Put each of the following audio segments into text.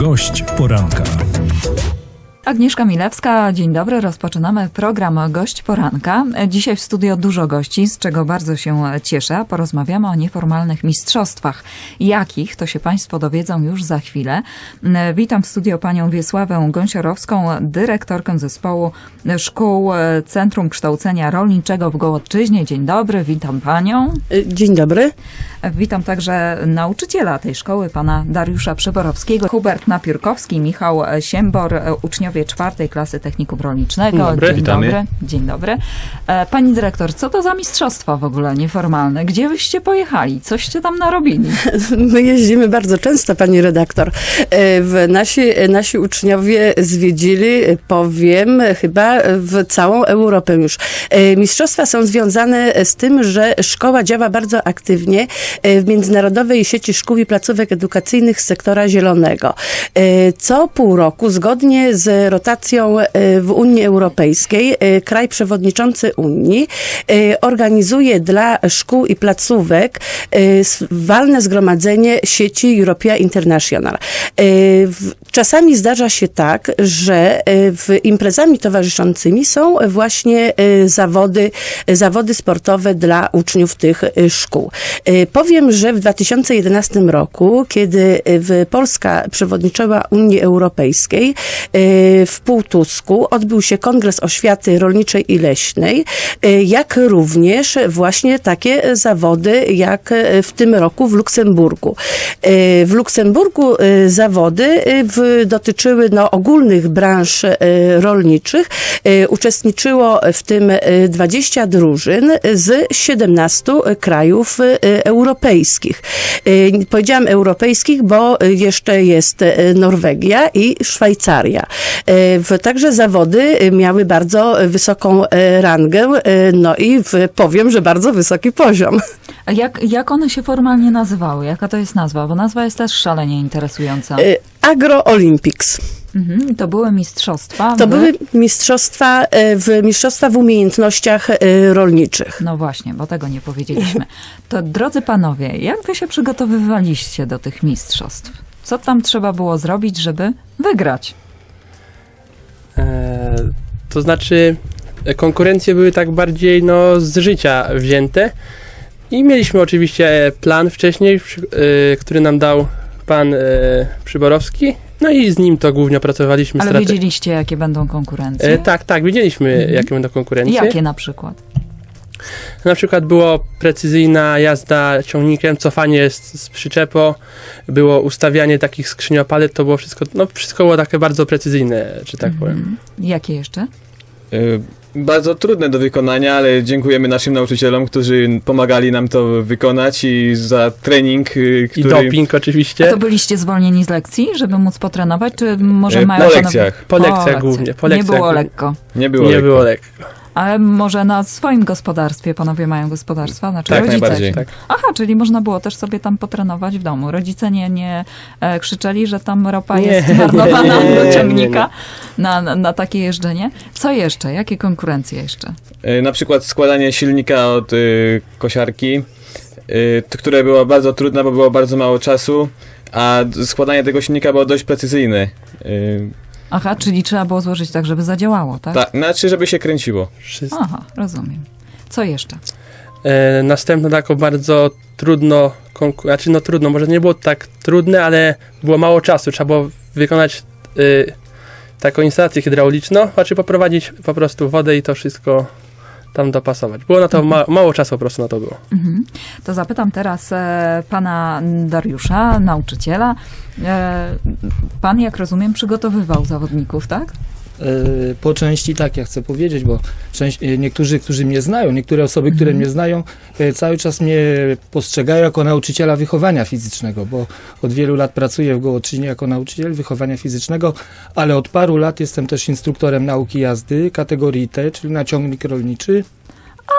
Gość poranka. Agnieszka Milewska, dzień dobry. Rozpoczynamy program Gość Poranka. Dzisiaj w studio dużo gości, z czego bardzo się cieszę. Porozmawiamy o nieformalnych mistrzostwach. Jakich, to się Państwo dowiedzą już za chwilę. Witam w studio panią Wiesławę Gąsiorowską, dyrektorkę zespołu szkół Centrum Kształcenia Rolniczego w Gołodczyźnie. Dzień dobry, witam panią. Dzień dobry. Witam także nauczyciela tej szkoły, pana Dariusza Przyborowskiego, Hubert Napiórkowski, Michał Siembor, uczniowie czwartej klasy technikum rolniczego. Dzień dobry, Dzień witamy. dobry. Dzień dobry. E, Pani dyrektor, co to za mistrzostwa w ogóle nieformalne? Gdzie wyście pojechali? Coście tam narobili? My jeździmy bardzo często, pani redaktor. E, W nasi, nasi uczniowie zwiedzili, e, powiem, chyba w całą Europę już. E, Mistrzostwa są związane z tym, że szkoła działa bardzo aktywnie w międzynarodowej sieci szkół i placówek edukacyjnych z sektora zielonego. Co pół roku, zgodnie z rotacją e, w Unii Europejskiej, e, kraj przewodniczący Unii e, organizuje dla szkół i placówek walne zgromadzenie sieci Europea International. Czasami zdarza się tak, że w imprezami towarzyszącymi są właśnie zawody, zawody sportowe dla uczniów tych szkół. Powiem, że w 2011 roku, kiedy Polska przewodniczyła Unii Europejskiej, w Półtusku odbył się Kongres Oświaty Rolniczej i Leśnej, e, jak również właśnie takie zawody, jak e, w tym roku w Luksemburgu. W Luksemburgu zawody w, dotyczyły no, ogólnych branż rolniczych. Uczestniczyło w tym e, 20 drużyn z 17 krajów europejskich. Powiedziałam europejskich, bo jeszcze jest Norwegia i Szwajcaria. Także zawody e, miały bardzo wysoką e, rangę, e, no i powiem, że bardzo wysoki poziom. A jak, jak one się formalnie nazywały? Jaka to jest nazwa? Bo nazwa jest też szalenie interesująca. Agro Olympics. Mhm. To były mistrzostwa. To w- były mistrzostwa w mistrzostwa w umiejętnościach rolniczych. No właśnie, bo tego nie powiedzieliśmy. To drodzy panowie, jak wy się przygotowywaliście do tych mistrzostw? Co tam trzeba było zrobić, żeby wygrać? E, to znaczy, e, konkurencje były tak bardziej no, z życia wzięte. I mieliśmy oczywiście plan wcześniej, e, który nam dał pan e, Przyborowski. No i z nim to głównie opracowaliśmy Ale strate- wiedzieliście, jakie będą konkurencje? E, tak, tak, wiedzieliśmy, Mhm. jakie będą konkurencje. Jakie na przykład? Na przykład było precyzyjna jazda ciągnikiem, cofanie z, z przyczepo, było ustawianie takich skrzyniopalek, to było wszystko, no wszystko było takie bardzo precyzyjne, że tak powiem. Mhm. Jakie jeszcze? Y, Bardzo trudne do wykonania, ale dziękujemy naszym nauczycielom, którzy pomagali nam to wykonać i za trening, y, I który... doping A oczywiście. to byliście zwolnieni z lekcji, żeby móc potrenować, czy może E, mają po panowie- lekcjach. Po lekcjach głównie, po Nie lekcjach było głównie. lekko. Nie było Nie lekko. było lekko. Ale może na swoim gospodarstwie panowie mają gospodarstwa, znaczy Tak, rodzice. najbardziej. Tak. Aha, czyli można było też sobie tam potrenować w domu. Rodzice nie, nie e, krzyczeli, że tam ropa Nie, jest marnowana do nie, ciągnika Na, na, na takie jeżdżenie. Co jeszcze? Jakie konkurencje jeszcze? Y, Na przykład składanie silnika od y, kosiarki, y, które było bardzo trudne, bo było bardzo mało czasu, a składanie tego silnika było dość precyzyjne. Aha, czyli trzeba było złożyć tak, żeby zadziałało, tak? Tak, znaczy, żeby się kręciło. Wszystko. Aha, rozumiem. Co jeszcze? E, następno taką bardzo trudno, konku- znaczy no trudno, może nie było tak trudne, ale było mało czasu, trzeba było wykonać y, taką instalację hydrauliczną, znaczy poprowadzić po prostu wodę i to wszystko tam dopasować. Było na to ma- mało czasu po prostu na to było. Mhm. To zapytam teraz e, pana Dariusza, nauczyciela. E, pan, jak rozumiem, przygotowywał zawodników, tak? E, Po części tak, ja chcę powiedzieć, bo część, e, niektórzy, którzy mnie znają, niektóre osoby, które mnie znają, e, cały czas mnie postrzegają jako nauczyciela wychowania fizycznego, bo od wielu lat pracuję w Gołoczynie jako nauczyciel wychowania fizycznego, ale od paru lat jestem też instruktorem nauki jazdy kategorii T, czyli na ciągnik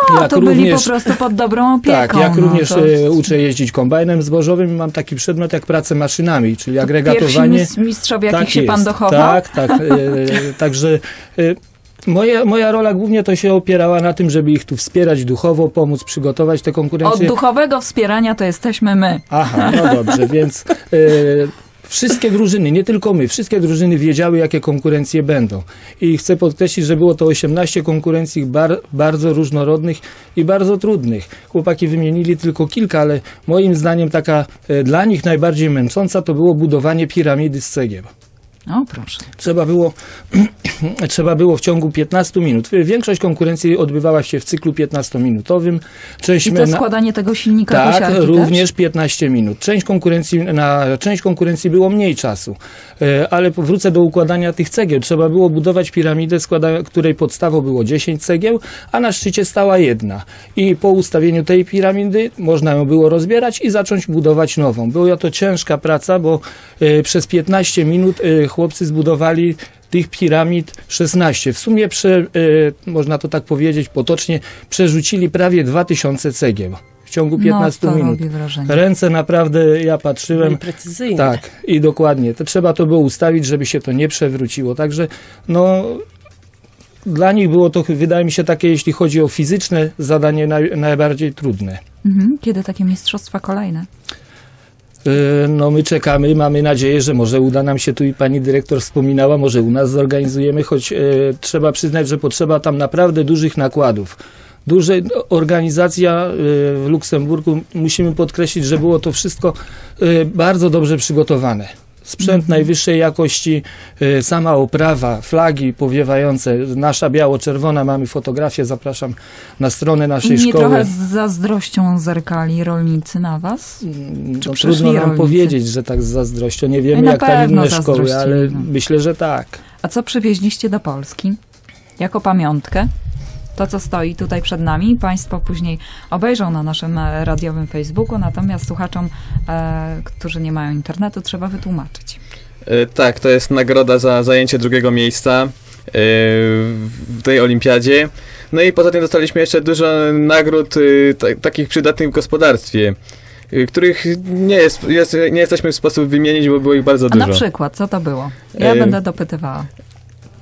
rolniczy. A, to byli po prostu pod dobrą opieką. Tak, jak no, również to e, uczę jeździć kombajnem zbożowym i mam taki przedmiot jak pracę maszynami, czyli Pierwsi agregatowanie. mis- mistrzowie, jakich Tak się pan dochował? Tak, tak. E, także e, moja, moja rola głównie to się opierała na tym, żeby ich tu wspierać duchowo, pomóc przygotować te Od konkurencje. duchowego wspierania to jesteśmy my. Aha, no dobrze, więc wszystkie drużyny, nie tylko my, wszystkie drużyny wiedziały, jakie konkurencje będą. I chcę podkreślić, że było to 18 konkurencji bar, bardzo różnorodnych i bardzo trudnych. Chłopaki wymienili tylko kilka, ale moim zdaniem taka e, dla nich najbardziej męcząca to było budowanie piramidy z cegieł. O, proszę. Trzeba było, trzeba było w ciągu 15 minut. Większość konkurencji odbywała się w cyklu 15-minutowym. Część I to składanie tego silnika tak, również 15 minut. Część konkurencji, na część konkurencji było mniej czasu, E, ale wrócę do układania tych cegieł. Trzeba było budować piramidę, składa, której podstawą było 10 cegieł, a na szczycie stała jedna. I po ustawieniu tej piramidy można ją było rozbierać i zacząć budować nową. Była to ciężka praca, bo e, przez 15 minut e, chłopcy zbudowali tych piramid 16. W sumie, prze, e, można to tak powiedzieć potocznie, przerzucili prawie 2000 cegieł w ciągu 15 no, to minut. robi wrażenie. Ręce naprawdę, ja patrzyłem. I precyzyjnie. Tak, i dokładnie. To trzeba to było ustawić, żeby się to nie przewróciło. Także no. Dla nich było to, wydaje mi się, takie, jeśli chodzi o fizyczne zadanie, naj, najbardziej trudne. Mhm. Kiedy takie mistrzostwa kolejne? Yy, No my czekamy, mamy nadzieję, że może uda nam się, tu i pani dyrektor wspominała, może u nas zorganizujemy, choć e, trzeba przyznać, że potrzeba tam naprawdę dużych nakładów. Duże organizacja e, w Luksemburgu, musimy podkreślić, że było to wszystko e, bardzo dobrze przygotowane. Sprzęt najwyższej jakości, e, sama oprawa, flagi powiewające, nasza biało-czerwona, mamy fotografię, zapraszam na stronę naszej Nie szkoły. trochę z zazdrością zerkali rolnicy na was? Mm, No, trudno nam rolnicy? powiedzieć, że tak z zazdrością. Nie wiemy, jak tam inne szkoły, ale zazdrościli. myślę, że tak. A co przywieźliście do Polski jako pamiątkę? To, co stoi tutaj przed nami, Państwo później obejrzą na naszym e, radiowym Facebooku, natomiast słuchaczom, e, którzy nie mają internetu, trzeba wytłumaczyć. E, Tak, to jest nagroda za zajęcie drugiego miejsca e, w tej olimpiadzie. No i poza tym dostaliśmy jeszcze dużo nagród e, ta- takich przydatnych w gospodarstwie, których nie, jest, jest, nie jesteśmy w sposób wymienić, bo było ich bardzo A dużo. na przykład, co to było? Ja E, będę dopytywała.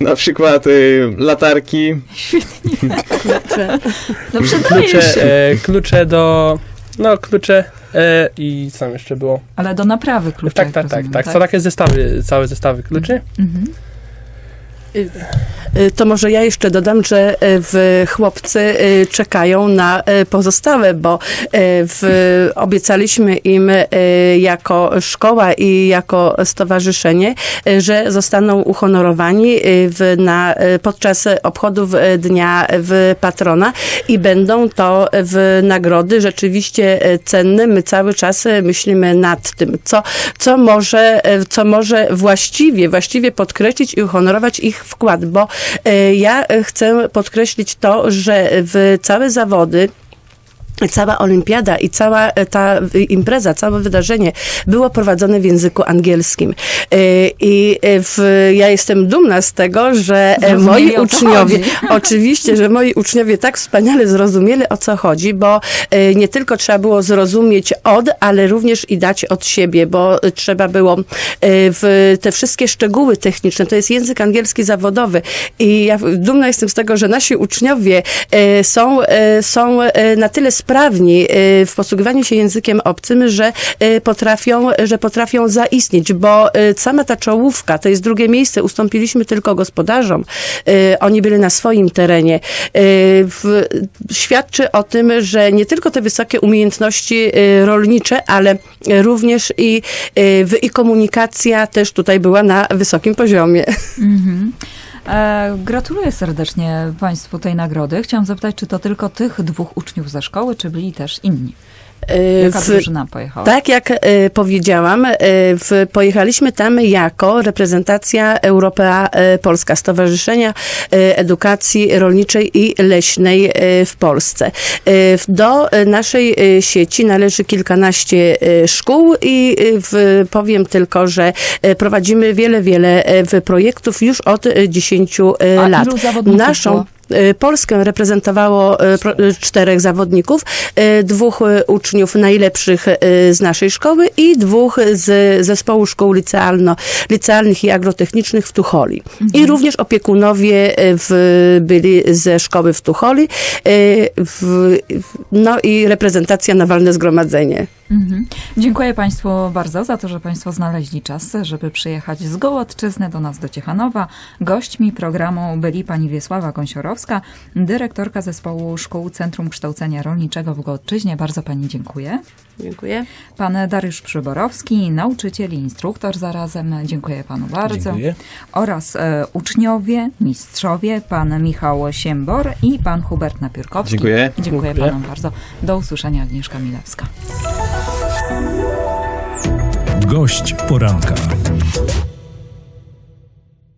Na przykład e, latarki, No przydaje Klucze, się. e, klucze do... No, klucze e, i co tam jeszcze było? Ale do naprawy kluczy. tak, tak, tak, rozumiem, tak. Są takie zestawy, całe zestawy kluczy. Mhm. Y, To może ja jeszcze dodam, że y, w chłopcy y, czekają na y, pozostałe, bo y, w, obiecaliśmy im y, jako szkoła i jako stowarzyszenie, y, że zostaną uhonorowani y, w, na, y, podczas obchodów y, Dnia w Patrona i będą to w nagrody rzeczywiście y, cenne. My cały czas y, myślimy nad tym, co, co, może, y, co może właściwie, właściwie podkreślić i uhonorować ich wkład, bo y, ja y, chcę podkreślić to, że w całe zawody Cała olimpiada i cała e, ta impreza, całe wydarzenie było prowadzone w języku angielskim. Y, I y, w, ja jestem dumna z tego, że e, Zrozumieli, moi uczniowie, oczywiście, że moi uczniowie tak wspaniale zrozumieli o co chodzi, bo nie tylko trzeba było zrozumieć od, ale również i dać od siebie, bo trzeba było w te wszystkie szczegóły techniczne, to jest język angielski zawodowy i ja dumna jestem z tego, że nasi uczniowie są, są na tyle sprawni y, w posługiwaniu się językiem obcym, że y, potrafią, że potrafią zaistnieć, bo y, sama ta czołówka, to jest drugie miejsce, ustąpiliśmy tylko gospodarzom. Oni byli na swoim terenie. Świadczy o tym, że nie tylko te wysokie umiejętności rolnicze, ale również i, i komunikacja też tutaj była na wysokim poziomie. Mhm. E, gratuluję serdecznie Państwu tej nagrody. Chciałam zapytać, czy to tylko tych dwóch uczniów ze szkoły, czy byli też inni? Y, Jaka w- drużyna pojechała? Tak jak e, powiedziałam, e, w, pojechaliśmy tam jako reprezentacja Europea e, Polska, Stowarzyszenia e, Edukacji Rolniczej i Leśnej e, w Polsce. Do naszej sieci należy kilkanaście szkół i w, powiem tylko, że prowadzimy wiele, wiele projektów już od 10 A lat. ilu zawodników Naszą było? E, Polskę reprezentowało pro- e, czterech zawodników, dwóch uczniów najlepszych z naszej szkoły i dwóch z zespołu szkół licealno, licealnych i agrotechnicznych w Tucholi. I również opiekunowie w, byli ze szkoły w Tucholi. W, no i reprezentacja na walne zgromadzenie. Mhm. Dziękuję Państwu bardzo za to, że Państwo znaleźli czas, żeby przyjechać z Gołodczyzny do nas do Ciechanowa. Gośćmi programu byli pani Wiesława Gąsiorowska, dyrektorka zespołu szkół Centrum Kształcenia Rolniczego w Gołodczyźnie. Bardzo Pani dziękuję. Dziękuję. Pan Dariusz Przyborowski, nauczyciel i instruktor zarazem. Dziękuję Panu bardzo. Dziękuję. Oraz e, uczniowie, mistrzowie, pan Michał Siembor i pan Hubert Napiórkowski. Dziękuję. Dziękuję Dziękuję. Panom bardzo. Do usłyszenia Agnieszka Milewska. Gość poranka.